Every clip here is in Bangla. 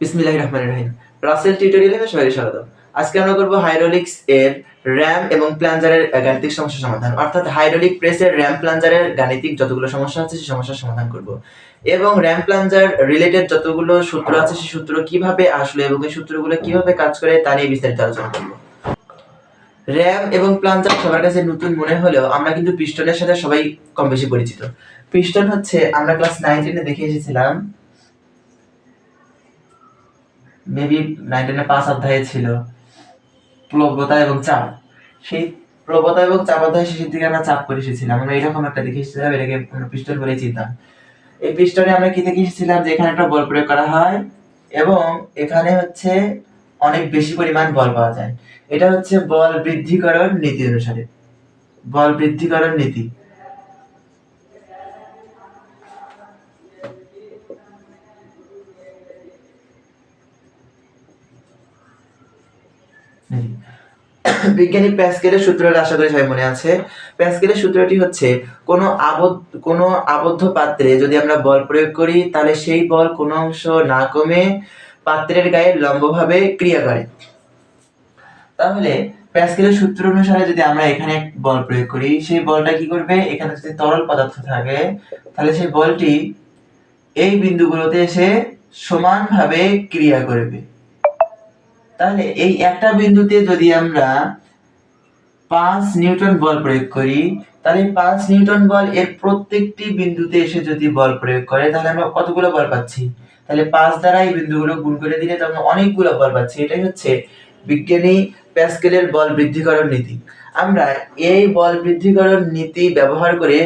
বিসমিল্লাহ রহমান রহিম। রাসেল টিউটোরিয়ালে সবাইকে স্বাগত। আজকে আমরা করব হাইড্রোলিক্স এর র্যাম এবং প্লাঞ্জারের গাণিতিক সমস্যা সমাধান। অর্থাৎ হাইড্রোলিক প্রেসের র্যাম প্লাঞ্জারের গাণিতিক যতগুলো সমস্যা আছে, সেই সমস্যার সমাধান করব। এবং র্যাম প্লাঞ্জার রিলেটেড যতগুলো সূত্র আছে, সেই সূত্র কীভাবে আসলো এবং এই সূত্রগুলো কীভাবে কাজ করে, তা নিয়ে বিস্তারিত আলোচনা করব। র্যাম এবং প্লাঞ্জার সবার কাছে নতুন মনে হলেও আমরা কিন্তু পিস্টনের সাথে সবাই কম বেশি পরিচিত। পিস্টন হচ্ছে, আমরা ক্লাস নাইন টেনে দেখে এসেছিলাম মেবি নাইনটিনের পাঁচ অধ্যায়ে ছিল। প্লবতা এবং চাপ। সেই প্লবতা এবং চাপ অধ্যায় শেষের দিকে আমরা চাপ করে এসেছিলাম। আমরা এরকম একটা দেখে এসেছিলাম, এটাকে আমরা বলে চিনতাম। এই পিস্টনে আমরা কি দেখে এসেছিলাম যে এখানে একটা বল প্রয়োগ করা হয় এবং এখানে হচ্ছে অনেক বেশি পরিমাণ বল পাওয়া যায়। এটা হচ্ছে বল বৃদ্ধিকরণ নীতি অনুসারে। বল বৃদ্ধিকরণ নীতি। বিজ্ঞানী প্যাসকেলের সূত্রটা আশা করি সবাই মনে আছে। প্যাসকেলের সূত্রটি হচ্ছে, কোনো আবদ্ধ কোনো আবদ্ধ পাত্রে যদি আমরা বল প্রয়োগ করি, তাহলে সেই বল কোনো অংশ না কমে পাত্রের গায়ে লম্বভাবে ক্রিয়া করে। তাহলে প্যাসকেলের সূত্র অনুসারে যদি আমরা এখানে বল প্রয়োগ করি, সেই বলটা কি করবে? এখানে যদি তরল পদার্থ থাকে, তাহলে সেই বলটি এই বিন্দুগুলোতে এসে সমানভাবে ক্রিয়া করবে। তাহলে এই একটা বিন্দুতে যদি আমরা পাঁচ নিউটন বল প্রয়োগ করি, তাহলে পাঁচ নিউটন বল এর প্রত্যেকটি বিন্দুতে এসে যদি বল প্রয়োগ করে, তাহলে আমরা কতগুলো বল পাচ্ছি? তাহলে পাঁচ দ্বারা এই বিন্দুগুলো গুণ করে দিলে তো আমরা অনেকগুলো বল পাচ্ছি। এটাই হচ্ছে বিজ্ঞানী প্যাসকেলের বল বৃদ্ধিকরণ নীতি। আমরা এই বল বৃদ্ধিকরণ নীতি ব্যবহার করে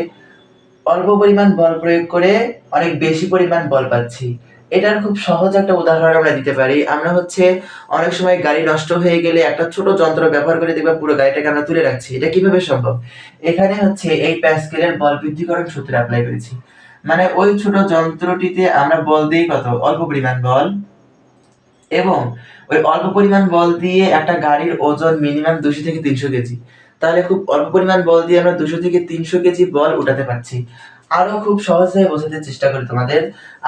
অল্প পরিমাণ বল প্রয়োগ করে অনেক বেশি পরিমাণ বল পাচ্ছি। এটার খুব সহজ একটা উদাহরণ আমরা দিতে পারি। আমরা হচ্ছে অনেক সময় গাড়ি নষ্ট হয়ে গেলে একটা ছোট যন্ত্র ব্যবহার করে দেখবে পুরো গাড়িটাকে আমরা তুলে রাখছি। এটা কীভাবে সম্ভব? এখানে হচ্ছে এই প্যাসকেলের বল বৃদ্ধিকরণ সূত্রে অ্যাপ্লাই করেছি। মানে ওই ছোট যন্ত্রটিতে আমরা বল দিই কত? অল্প পরিমাণ বল। এবং ওই অল্প পরিমাণ বল দিয়ে একটা গাড়ির ওজন মিনিমাম দুশো থেকে তিনশো কেজি। তাহলে খুব অল্প পরিমাণ বল দিয়ে আমরা দুশো থেকে তিনশো কেজি বল উঠাতে পারছি। আরও খুব সহজে বোঝাতে চেষ্টা করি তোমাদের।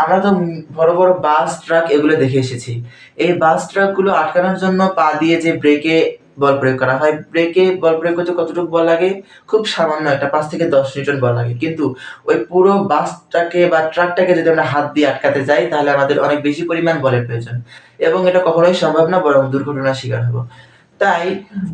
আমরা তো বড় বড় বাস ট্রাক এগুলো দেখে এসেছি। এই বাস ট্রাকগুলো আটকানোর জন্য পা দিয়ে যে ব্রেকে বল প্রয়োগ করা হয়। ব্রেকে বল প্রয়োগ করতে কতটুকু বল লাগে? খুব সামান্য একটা পাঁচ থেকে দশ নিউটন বল লাগে। কিন্তু ওই পুরো বাস বাসটাকে বা ট্রাকটাকে যদি আমরা হাত দিয়ে আটকাতে যাই তাহলে আমাদের অনেক বেশি পরিমাণ বলের প্রয়োজন। এবং এটা কখনোই সম্ভব না বরং দুর্ঘটনার শিকার হব। তাই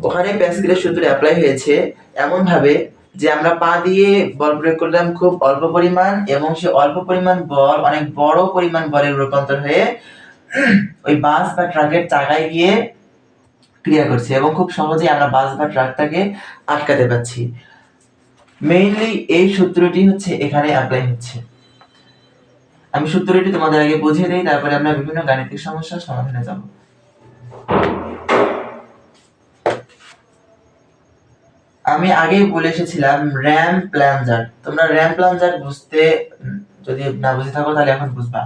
ওখানে প্যাসকেলের সূত্র অ্যাপ্লাই হয়েছে। এমন ভাবে যে আমরা পা দিয়ে বল প্রয়োগ করলাম খুব অল্প পরিমাণ এবং সে অল্প পরিমাণ বল অনেক বড় পরিমাণ বলের রূপান্তর হয়ে ওই বাস বা ট্রাকের চাকায় গিয়ে ক্রিয়া করছে এবং খুব সহজেই আমরা বাস বা ট্রাকটাকে আটকাতে পারছি। মেইনলি এই সূত্রটি হচ্ছে এখানে অ্যাপ্লাই হচ্ছে। আমি সূত্রটি তোমাদের আগে বুঝিয়ে দিই, তারপরে আমরা বিভিন্ন গাণিতিক সমস্যার সমাধানে যাব। আমি আগেই বলে এসেছিলাম র্যাম প্ল্যানজার তোমরা র্যাম প্ল্যানজার বুঝতে, যদি না বুঝে থাকো তাহলে এখন বুঝবা।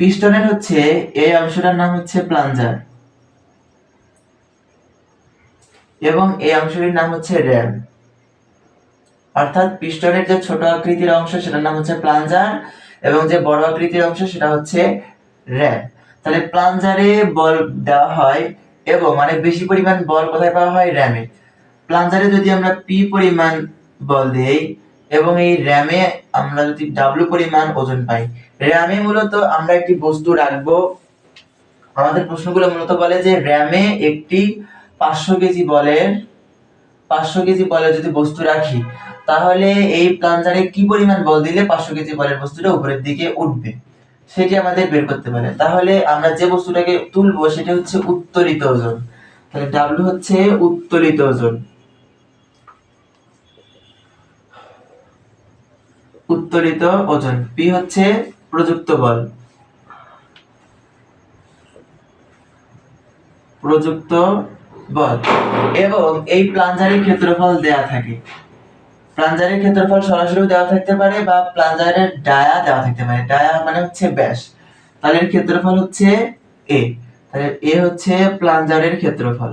পিস্টনের হচ্ছে, এই অংশটার নাম হচ্ছে প্লাঞ্জার এবং এই অংশটির নাম হচ্ছে র্যাম অর্থাৎ পিস্টনের যে ছোট আকৃতির অংশ, সেটার নাম হচ্ছে প্লাঞ্জার এবং যে বড় আকৃতির অংশ, সেটা হচ্ছে র্যাম তাহলে প্লাঞ্জারে বল দেওয়া হয়, এবং অনেক বেশি পরিমাণ বল কোথায় পাওয়া হয়? র্যামে প্লাঞ্জারে যদি আমরা পি পরিমাণ বল দেই, এবং এই র্যামে আমরা যদি ডাব্লু পরিমাণ ওজন পাই র্যামে মূলত আমরা একটি বস্তু রাখব। আমাদের প্রশ্নগুলো মূলত বলে যে র্যামে একটি পাঁচশো কেজি বলের, পাঁচশো কেজি বলের যদি বস্তু রাখি, তাহলে এই প্লাঞ্জারে কি পরিমাণ বল দিলে পাঁচশো কেজি বলের বস্তুটা উপরের দিকে উঠবে? সেটি আমাদের বের করতে পারে। তাহলে আমরা যে বস্তুটাকে তুলবো, সেটা হচ্ছে উত্তোলিত ওজন। তাহলে ডাব্লু হচ্ছে উত্তোলিত ওজন। উত্তোলিত ওজন পি হচ্ছে প্রযুক্ত বল। প্রযুক্ত বল। এবং এই প্লাঞ্জারের ক্ষেত্রফল দেয়া থাকে। প্লাঞ্জারের ক্ষেত্রফল সরাসরি দেওয়া থাকতে পারে বা প্লাঞ্জারের ডায়া দেওয়া থাকতে পারে। ডায়া মানে হচ্ছে ব্যাস। তাহলে ক্ষেত্রফল হচ্ছে এ তাহলে এ হচ্ছে প্লাঞ্জারের ক্ষেত্রফল।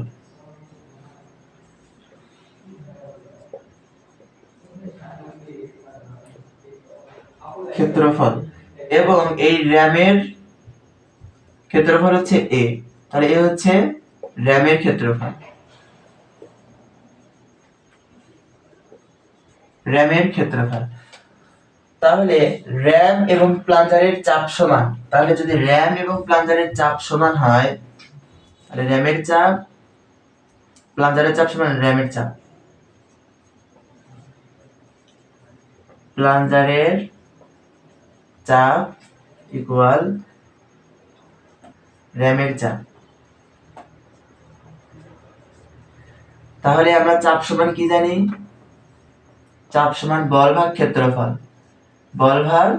ক্ষেত্রফল। এবং এই র্যামের ক্ষেত্রফল হচ্ছে এ তাহলে এ হচ্ছে র্যামের ক্ষেত্রফল। র্যামের ক্ষেত্রফল। তাহলে র্যাম এবং প্লাঞ্জারের চাপ সমান। তাহলে যদি র্যাম এবং প্লাঞ্জারের চাপ সমান হয়, তাহলে র্যামের চাপ, প্লাঞ্জারের চাপ সমান র্যামের চাপ। প্লাঞ্জারের চাপ ইকুয়াল র্যামের চাপ তাহলে আমরা চাপ সমান কি জানি? চাপ সমান বল ভাগ ক্ষেত্রফল। বল ভাগ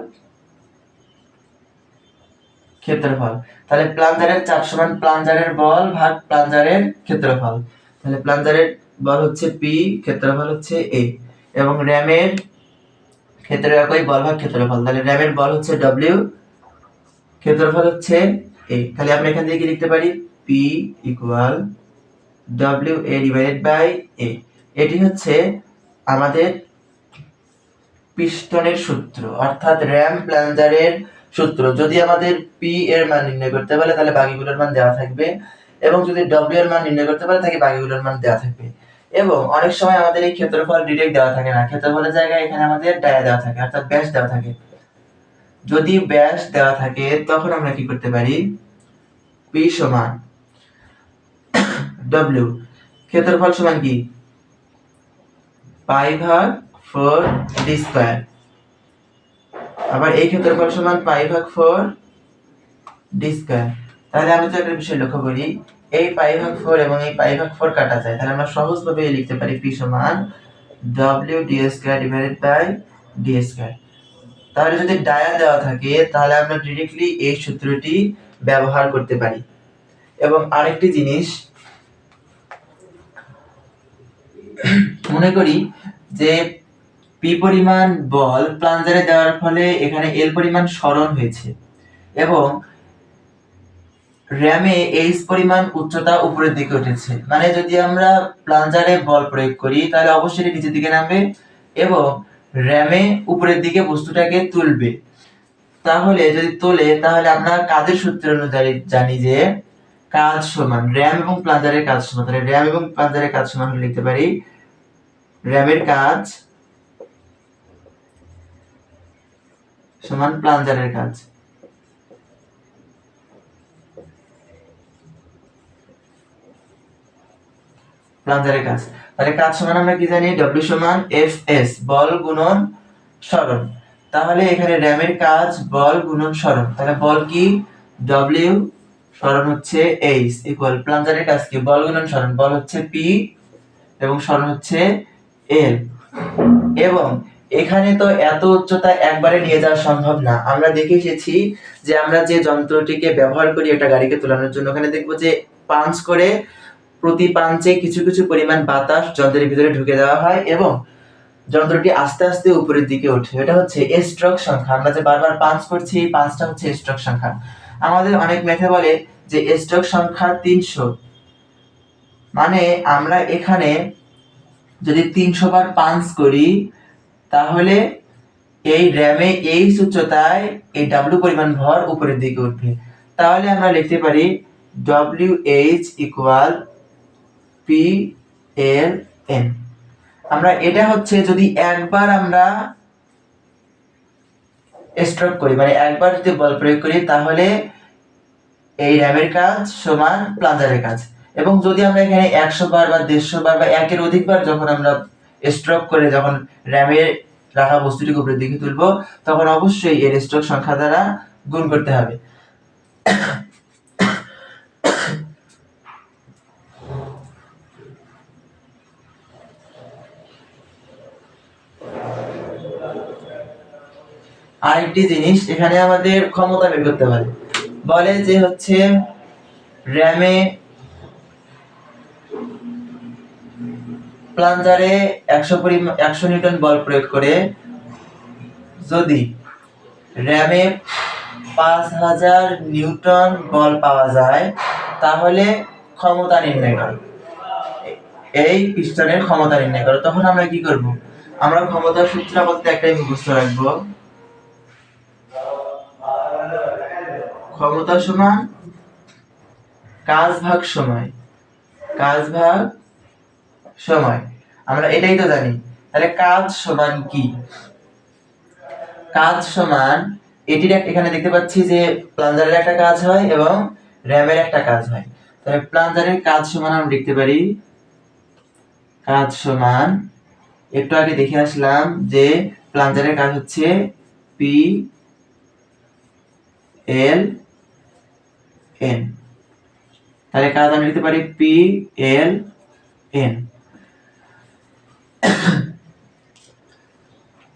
ক্ষেত্রফল। তাহলে প্লাঞ্জারের চাপ সমান প্লাঞ্জারের বল ভাগ প্লাঞ্জারের ক্ষেত্রফল। তাহলে প্লাঞ্জারের বল হচ্ছে পি ক্ষেত্রফল হচ্ছে এ এবং র্যামের ক্ষেত্রে একই বল ভাগ ক্ষেত্রফল তাহলে র্যামের বল হচ্ছে ডব্লিউ ক্ষেত্রফল হচ্ছে এ তাহলে আমরা এখান থেকে কি লিখতে পারি? P equal W A divided by A এটি হচ্ছে আমাদের পিস্টনের সূত্র, অর্থাৎ র্যাম প্লাঞ্জারের সূত্র। যদি আমাদের পি এর মান নির্ণয় করতে পারে তাহলে বাকিগুলোর মান দেওয়া থাকবে। এবং যদি ডব্লিউ এর মান নির্ণয় করতে পারে তাহলে বাকিগুলোর মান দেওয়া থাকবে। এবং অনেক সময় আমাদের এই ক্ষেত্রফল ডিরেক্ট দেওয়া থাকে না। ক্ষেত্রফলের জায়গায় এখানে আমাদের ডায়া দেওয়া থাকে, অর্থাৎ ব্যাস দেওয়া থাকে। যদি ব্যাস দেওয়া থাকে, তখন আমরা কি করতে পারি? পি সমান ডব্লিউ ক্ষেত্রফল সমান কি? পাই ভাগ ফোর ডি স্কোয়ার আবার এই ক্ষেত্রফল সমান পাই ভাগ ফোর ডি স্কোয়ার তাহলে আমি তো একটা বিষয় লক্ষ্য করি। এই পাই ভাগ ফোর এবং এই পাই ভাগ ফোর কাটা যায়। তাহলে আমরা সহজভাবে লিখতে পারি পি সমান W D square divided by D square তাহলে যদি ডায়া দেওয়া থাকে, তাহলে আমরা ডিরেক্টলি এই সূত্রটি ব্যবহার করতে পারি। এবং আরেকটি জিনিস, মনে করি যে পি পরিমাণ বল প্লাঞ্জারে দেওয়ার ফলে এখানে এল পরিমাণ সরণ হয়েছে। এবং র্যামে এইচ পরিমাণ উচ্চতা উপরের দিকে উঠেছে। মানে যদি আমরা প্লাঞ্জারে বল প্রয়োগ করি, তাহলে অবশ্যই নিচের দিকে নামবে এবং র্যামে উপরের দিকে বস্তুটাকে তুলবে। তাহলে যদি তোলে, তাহলে আমরা কাজের সূত্র অনুযায়ী জানি যে কাজ সমান, র্যাম এবং প্লাঞ্জারের কাজ সমান। তাহলে র্যাম এবং প্লাঞ্জারের কাজ সমান লিখতে পারি। র্যামের কাজ সমান প্লাঞ্জারের কাজ। প্লাঞ্জারের কাজ তাহলে কাজ সমান আমরা কি জানি? ডব্লিউ সমান এফ এস বল গুণন সরণ তাহলে এখানে র্যামের কাজ বল গুণন সরণ তাহলে বল কি? ডব্লিউ সরণ হচ্ছে এইচ ইকুয়াল প্লাঞ্জারের কাজ কি? বল গুণন সরণ বল হচ্ছে পি এবং সরণ হচ্ছে এল এবং এখানে তো এত উচ্চতা একবারে নিয়ে যাওয়া সম্ভব না। আমরা দেখে এসেছি যে আমরা যে যন্ত্রটিকে ব্যবহার করি একটা গাড়িকে তোলানোর জন্য, ওখানে দেখব যে পাঞ্চ করে প্রতি পাঞ্চে কিছু কিছু পরিমাণ বাতাস যন্ত্রের ভিতরে ঢুকে দেওয়া হয় এবং যন্ত্রটি আস্তে আস্তে উপরের দিকে ওঠে। এটা হচ্ছে স্ট্রোক সংখ্যা। আমরা যে বারবার পাঁচ করছি, এই পাঁচটা হচ্ছে স্ট্রোক সংখ্যা। আমাদের অনেক মেথে বলে যে স্ট্রোক সংখ্যা তিনশো। মানে আমরা এখানে যদি তিনশো বার পাঞ্চ করি, তাহলে এই র্যামে এই উচ্চতায় এই ডাব্লিউ পরিমাণ ভর উপরের দিকে উঠবে। তাহলে আমরা লিখতে পারি W H equal P L N আমরা এটা হচ্ছে যদি একবার আমরা স্ট্রোক করি মানে একবার যদি বল প্রয়োগ করি, তাহলে এই র্যামের কাজ সমান প্লাঞ্জারের কাজ। এবং যদি আমরা এখানে একশো বার বা দেড়শো বার বা একের অধিকবার যখন আমরা স্ট্রোক করে যখন র্যামে রাখা বস্তুটিকে উপরের দিকে তুলবো, তখন অবশ্যই এর স্ট্রোক সংখ্যা দ্বারা গুণ করতে হবে। আরেকটি জিনিস, এখানে আমাদের ক্ষমতা বের করতে পারে বলে যে হচ্ছে র্যামে প্লাঞ্জারে একশো পরিমাণ একশো নিউটন বল প্রয়োগ করে যদি র্যামে পাঁচ হাজার নিউটন বল পাওয়া যায়, তাহলে ক্ষমতা নির্ণয় করো। এই পিস্টনের ক্ষমতা নির্ণয় করো। তখন আমরা কি করব? আমরা ক্ষমতার সূত্র বলতে একটাই মুখস্থ রাখব। ক্ষমতা সমান কাজ ভাগ সময়। কাজ ভাগ সময়। আমরা এটাই তো জানি। তাহলে কাজ সমান কি? কাজ সমান এটির এখানে দেখতে পাচ্ছি যে প্লাঞ্জারের একটা কাজ হয় এবং র্যামের একটা কাজ হয়। তাহলে প্লাঞ্জারের কাজ সমান আমরা লিখতে পারি, কাজ সমান, একটু আগে দেখে আসলাম যে প্লাঞ্জারের কাজ হচ্ছে পি এল এন তাহলে কাজ আমি লিখতে পারি? পি এল এন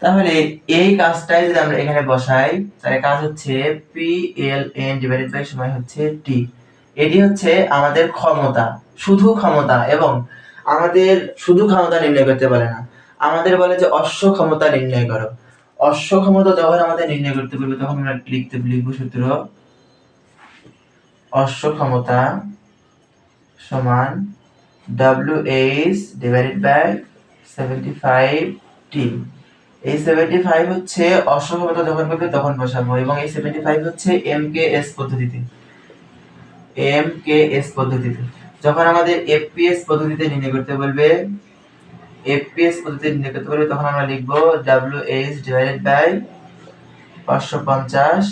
তাহলে এই কাজটাই যদি আমরা এখানে বসাই, তাহলে কাজ হচ্ছে P L N divided by সময় হচ্ছে টি এটি হচ্ছে আমাদের ক্ষমতা, শুধু ক্ষমতা এবং আমাদের শুধু ক্ষমতা নির্ণয় করতে বলে না। আমাদের বলে যে অশ্ব ক্ষমতা নির্ণয় করো। অশ্ব ক্ষমতা যখন আমাদের নির্ণয় করতে বলবে, তখন আমরা লিখতে লিখব সূত্র অশ্ব ক্ষমতা সমান W H divided by seventy five T এই সেভেন্টি ফাইভ হচ্ছে অশ্ব ক্ষমতা যখন করবে তখন বসাবো এবং এই সেভেন্টি ফাইভ হচ্ছে এম কে এস পদ্ধতিতে। এম কে এস পদ্ধতিতে। যখন আমাদের এফপিএস পদ্ধতিতে নির্ণয় করতে বলবে এফপিএস পদ্ধতিতে নির্ণয় করতে বলবে, তখন আমরা লিখব ডাব্লিউ এইচ ডিভাইডেড বাই পাঁচশো পঞ্চাশ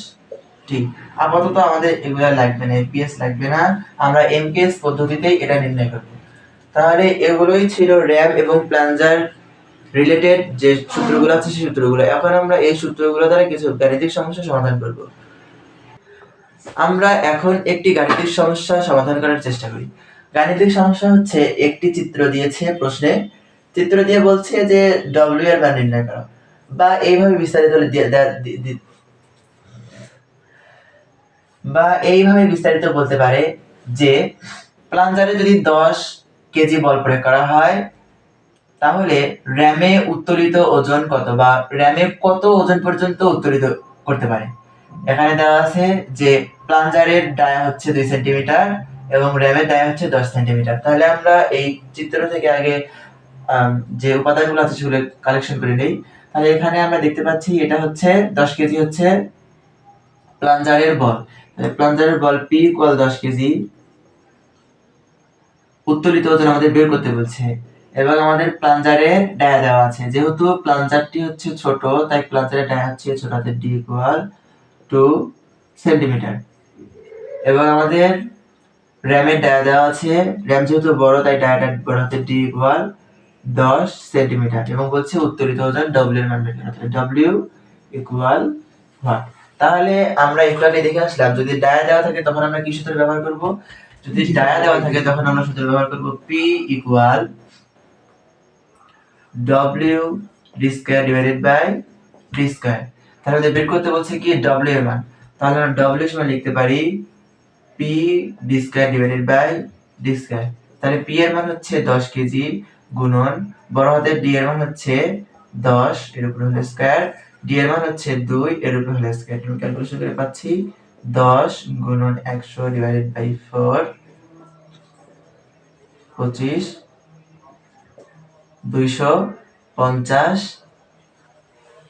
টি আপাতত আমাদের এগুলা লাগবে না এফপিএস লাগবে না। আমরা এমকেএস পদ্ধতিতেই এটা নির্ণয় করব। তাহলে এগুলোই ছিল র্যাম এবং প্লাঞ্জার রিলেটেড যে সূত্রগুলো আছে সেই সূত্রগুলো। এখন আমরা এই সূত্রগুলো দ্বারা কিছু গাণিতিক সমস্যা সমাধান করব। আমরা এখন একটি গাণিতিক সমস্যা সমাধান করার চেষ্টা করি। গাণিতিক সমস্যা হচ্ছে, একটি চিত্র দিয়েছে প্রশ্নে। চিত্র দিয়ে বলছে যে ডব্লিউ এর মান নির্ণয় করো। বা এইভাবে বিস্তারিত বা এইভাবে বিস্তারিত বলতে পারে যে প্লাঞ্জারে যদি দশ কেজি বল প্রয়োগ করা হয়, তাহলে র্যামে উত্তোলিত ওজন কত বা র্যামে কত ওজন পর্যন্ত উত্তোলিত করতে পারে? এখানে দেওয়া আছে যে প্লাঞ্জারের ডায়া হচ্ছে দুই সেন্টিমিটার এবং র্যামের ডায়া হচ্ছে দশ সেন্টিমিটার। তাহলে আমরা এই চিত্র থেকে আগে যে উপাদানগুলো আছে সেগুলো কালেকশন করে নিই। তাহলে এখানে আমরা দেখতে পাচ্ছি এটা হচ্ছে, দশ কেজি হচ্ছে প্লাঞ্জারের বল। প্লাঞ্জারের বল পি ইকুয়াল দশ কেজি। উত্তোলিত ওজন আমাদের বের করতে বলছে। এবং আমাদের প্লাঞ্জারে ডায়া দেওয়া আছে। যেহেতু প্লাঞ্জারটি হচ্ছে ছোট, তাই প্লাঞ্জারের ডায়া হচ্ছে ছোট হাতের ডি ইকুয়াল টু সেন্টিমিটার এবং আমাদের র্যামের ডায়া দেওয়া আছে। র্যাম যেহেতু বড়, তাই ডায়াটা বড় হাতের ডি ইকুয়াল দশ সেন্টিমিটার এবং বলছে উত্তোলিত ওজন ডব্লিউ এর মান বের করতে ডব্লিউ ইকুয়াল হোয়াট তাহলে আমরা একটু আগে দেখে আসলাম। যদি ডায়া দেওয়া থাকে, তখন আমরা কি সূত্র ব্যবহার করব? যদি ডায়া দেওয়া থাকে, তখন আমরা সূত্র ব্যবহার করব P equal W D square divided by D square তাহলে বের করতে বলছে কি ডব্লিউ এর মান। তাহলে আমরা ডব্লিউ সমান লিখতে পারি P D square divided by D square তাহলে পি এর মান হচ্ছে দশ কেজি গুণন, বড় হাতের ডি এর মান হচ্ছে দশ, এর উপর হলে স্কয়ার ডি মান হচ্ছে দুই, এর উপর হলে স্কয়ার তুমি ক্যালকুলেশন করে পাচ্ছি দশ গুণন একশো ডিভাইডেড বাই ফোর পঁচিশ, দুইশো পঞ্চাশ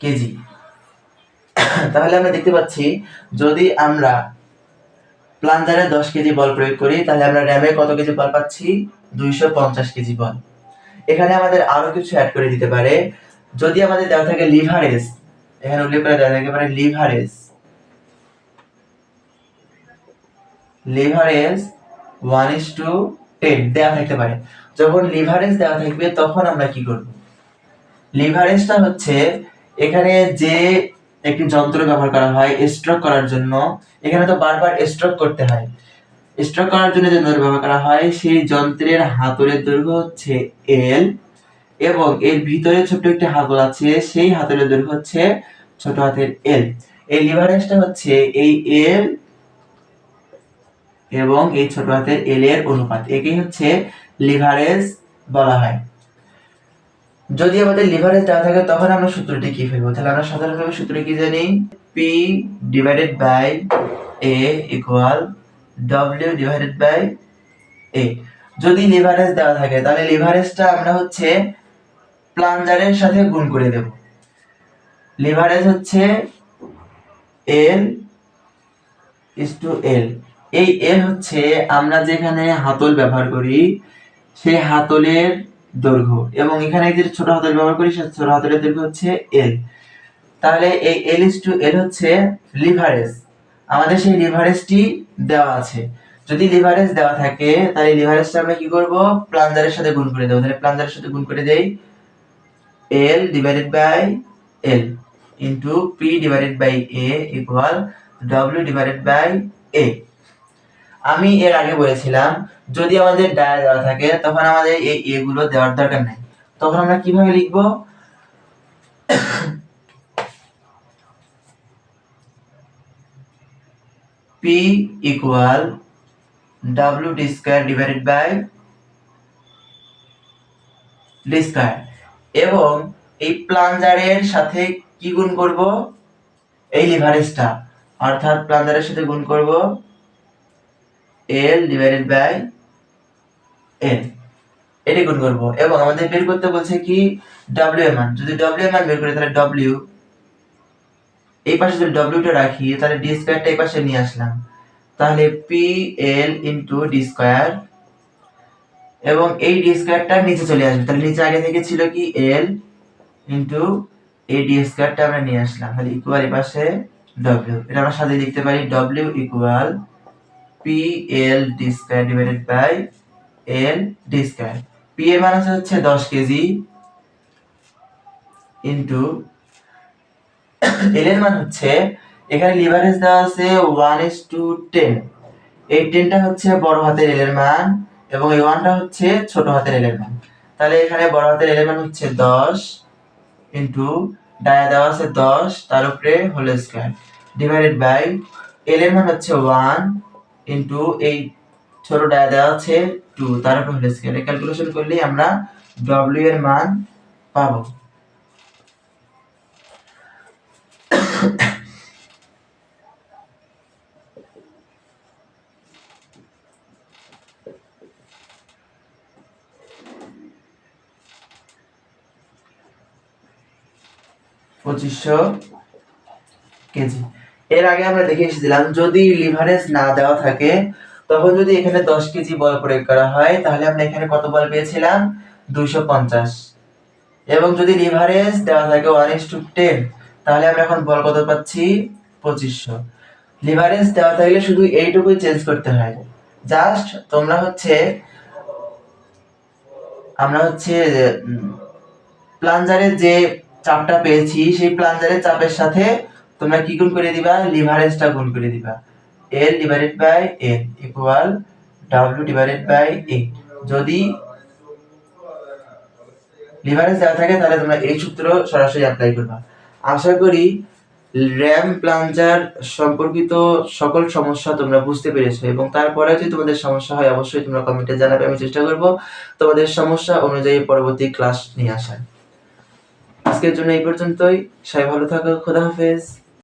কেজি। তাহলে আমরা দেখতে পাচ্ছি যদি আমরা প্লাঞ্জারে দশ কেজি বল প্রয়োগ করি, তাহলে আমরা র্যামে কত কেজি বল পাচ্ছি? দুইশো পঞ্চাশ কেজি বল। এখানে আমাদের আরও কিছু অ্যাড করে দিতে পারে। যদি আমাদের দেওয়া থাকে লিভারেজ এখানে উল্লেখ করে থাকে পারে leverage leverage one is to ten দেওয়া থাকতে পারে। যখন লিভারেজ দেওয়া থাকবে, তখন আমরা কি করব? লিভারেজটা হচ্ছে, এখানে যে একটি যন্ত্র ব্যবহার করা হয় স্ট্রোক করার জন্য, এখানে তো বারবার স্ট্রোক করতে হয়। স্ট্রোক করার জন্য যে যন্ত্র ব্যবহার করা হয়, সেই যন্ত্রের হাতলের দৈর্ঘ্য হচ্ছে এল এবং এর ভিতরে ছোট একটি হাতল আছে, সেই হাতলের দৈর্ঘ্য হচ্ছে ছোট হাতের এল এই লিভারেজটা হচ্ছে এই এল এবং এই ছোট হাতের এল এর অনুপাত। একেই হচ্ছে লিভারেজ বলা হয়। যদি আমাদের লিভারেজ দেওয়া থাকে, তখন আমরা সূত্রটি কি ফেলব? তাহলে আমরা সাধারণভাবে সূত্র কি জানি? P divided by A equal W divided by A যদি লিভারেজ দেওয়া থাকে, তাহলে লিভারেজটা আমরা হচ্ছে প্লাঞ্জারের সাথে গুণ করে দেব। লিভারেজ হচ্ছে এল ইস টু এল এই এল হচ্ছে আমরা যেখানে হাতল ব্যবহার করি, সেই হাতলের দৈর্ঘ্য। এবং এখানে যে ছোট হাতল ব্যবহার করি সেই ছোট হাতলের দৈর্ঘ্য হচ্ছে এল তাহলে এই এল ইস টু এল হচ্ছে লিভারেজ। আমাদের সেই লিভারেজটি দেওয়া আছে। যদি লিভারেজ দেওয়া থাকে, তাহলে লিভারেজটা আমরা কি করব? প্লাঞ্জারের সাথে গুণ করে দেবো। তাহলে প্লাঞ্জারের সাথে গুণ করে দেই L divided by L into P divided by A equal W divided by A আমি এর আগে বলেছিলাম, যদি আমাদের ডায়া দেওয়া থাকে, তখন আমাদের এই এ গুলো দেওয়ার দরকার নাই। তখন আমরা কীভাবে লিখব? P equal W D square divided by D square এবং এই প্লাঞ্জারের সাথে কি গুণ করব? এই লিভারেজটা। অর্থাৎ প্লাঞ্জারের সাথে গুণ করব এল ডিভাইডেড বাই এল এটি গুণ করব। এবং আমাদের বের করতে বলছে কি? ডব্লিউ এর মান যদি ডব্লিউ এর মান বের করি, তাহলে ডব্লিউ এই পাশে যদি ডব্লিউটা রাখি, তাহলে ডি স্কয়ারটা এই পাশে নিয়ে আসলাম। তাহলে P L into D square এবং এই ডি স্কয়ারটা নিচে চলে আসবে। তাহলে নিচে আগে থেকে ছিল কি? এল ইন্টু এই ডি স্কয়ারটা আমরা নিয়ে আসলাম। তাহলে ইকুয়াল পাশে ডব্লিউ এটা আমরা সাথে লিখতে পারি W equal P L D square divided by L D square P এর মান হচ্ছে দশ কেজি ইন্টু এল এর মান হচ্ছে, এখানে লিভারেজ দেওয়া আছে ওয়ান ইস টু টেন এই টেনটা হচ্ছে বড় হাতের এল এর মান। এবং এই ওয়ানটা হচ্ছে ছোট হাতের ইলেভেন তাহলে এখানে বড় হাতের ইলেভেন হচ্ছে দশ ইন্টু ডায়া দেওয়া আছে দশ, তার উপরে whole square divided by eleven হচ্ছে ওয়ান ইন্টু এই ছোট ডায়া দেওয়া আছে টু তার উপরে হোল স্কয়ার ক্যালকুলেশন করলেই আমরা ডব্লিউ এর মান পাবো। পঁচিশশো কেজি। এর আগে আমরা দেখে এসেছিলাম, যদি লিভারেজ না দেওয়া থাকে, তখন যদি এখানে দশ কেজি বল প্রয়োগ করা হয়, তাহলে আমরা এখানে কত বল পেয়েছিলাম? দুইশো পঞ্চাশ। এবং যদি লিভারেজ দেওয়া থাকে ওয়ান ইস টু টেন তাহলে আমরা এখন বল কত পাচ্ছি? পঁচিশশো। লিভারেজ দেওয়া থাকলে শুধু এইটুকুই চেঞ্জ করতে হয়। জাস্ট তোমরা হচ্ছে, আমরা হচ্ছে প্লাঞ্জারের যে চাপটা পেয়েছি, সেই প্লাঞ্জারের চাপের সাথে তোমরা কি গুণ করে দিবা? লিভারেজটা গুণ করে দিবা। L divided by L equal W divided by A যদি লিভারেজ দেওয়া থাকে, তাহলে তোমরা এই সূত্র সরাসরি অ্যাপ্লাই করবা। আশা করি র্যাম প্লাঞ্জার সম্পর্কিত সকল সমস্যা তোমরা বুঝতে পেরেছ এবং তারপরে যদি তোমাদের সমস্যা হয়, অবশ্যই তোমরা কমেন্টে জানাবে, আমি চেষ্টা করব তোমাদের সমস্যা অনুযায়ী পরবর্তী ক্লাস নিয়ে আসার। আজকের জন্য এই পর্যন্তই। সবাই ভালো থাকো খোদা হাফেজ।